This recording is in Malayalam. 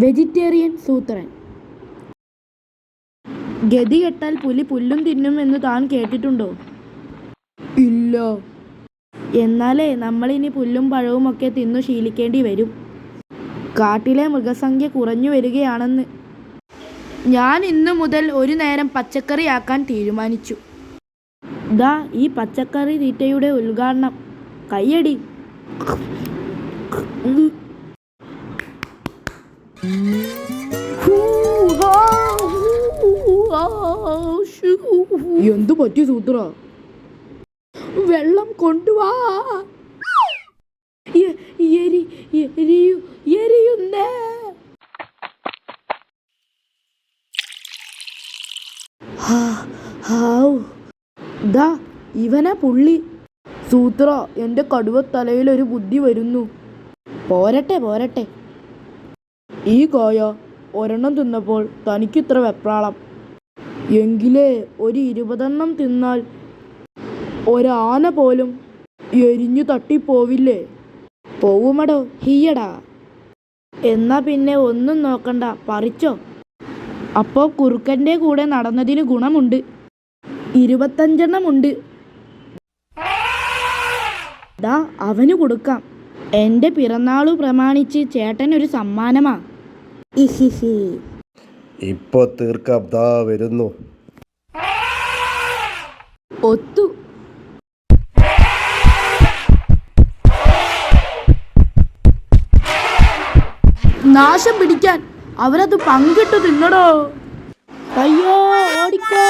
വെജിറ്റേറിയൻ സൂത്രൻ. ഗതി കെട്ടാൽ പുലി പുല്ലും തിന്നും എന്ന് താൻ കേട്ടിട്ടുണ്ടോ? ഇല്ല. എന്നാലേ നമ്മളിനി പുല്ലും പഴവും ഒക്കെ തിന്നു ശീലിക്കേണ്ടി വരും. കാട്ടിലെ മൃഗസംഖ്യ കുറഞ്ഞു വരികയാണെന്ന്. ഞാൻ ഇന്നു മുതൽ ഒരു നേരം പച്ചക്കറി ആക്കാൻ തീരുമാനിച്ചു. ദാ ഈ പച്ചക്കറി തീറ്റയുടെ ഉദ്ഘാടനം. കയ്യടി. എന്തു പറ്റി സൂത്ര വെള്ളം കൊണ്ടുവാ. എരി എരിയു എരിയുന്നേ. ഹാവ്. ദാ ഇവനാ പുള്ളി. സൂത്ര കടുവ തലയിൽ ഒരു ബുദ്ധി വരുന്നു. പോരട്ടെ പോരട്ടെ. ഈ കോയ ഒരെണ്ണം തിന്നപ്പോൾ തനിക്കിത്ര വെപ്രാളം. എങ്കിലേ ഒരു ഇരുപതെണ്ണം തിന്നാൽ ഒരാന പോലും എരിഞ്ഞു തട്ടിപ്പോവില്ലേ? പോവുമടോ ഹീയടാ. എന്നാ പിന്നെ ഒന്നും നോക്കണ്ട പറിച്ചോ. അപ്പോൾ കുറുക്കന്റെ കൂടെ നടന്നതിന് ഗുണമുണ്ട്. ഇരുപത്തഞ്ചെണ്ണമുണ്ട്. ദാ അവന് കൊടുക്കാം. എന്റെ പിറന്നാളു പ്രമാണിച്ച് ചേട്ടനൊരു സമ്മാനമാ. ഇഹിഹി. ഇപ്പൊ തീർക്കാം ദാ വരുന്നു. ഒത്തു. നാശം പിടിക്കാൻ അവരത് പങ്കിട്ടു തിന്നടോ. അയ്യോ ഓടിക്കോ.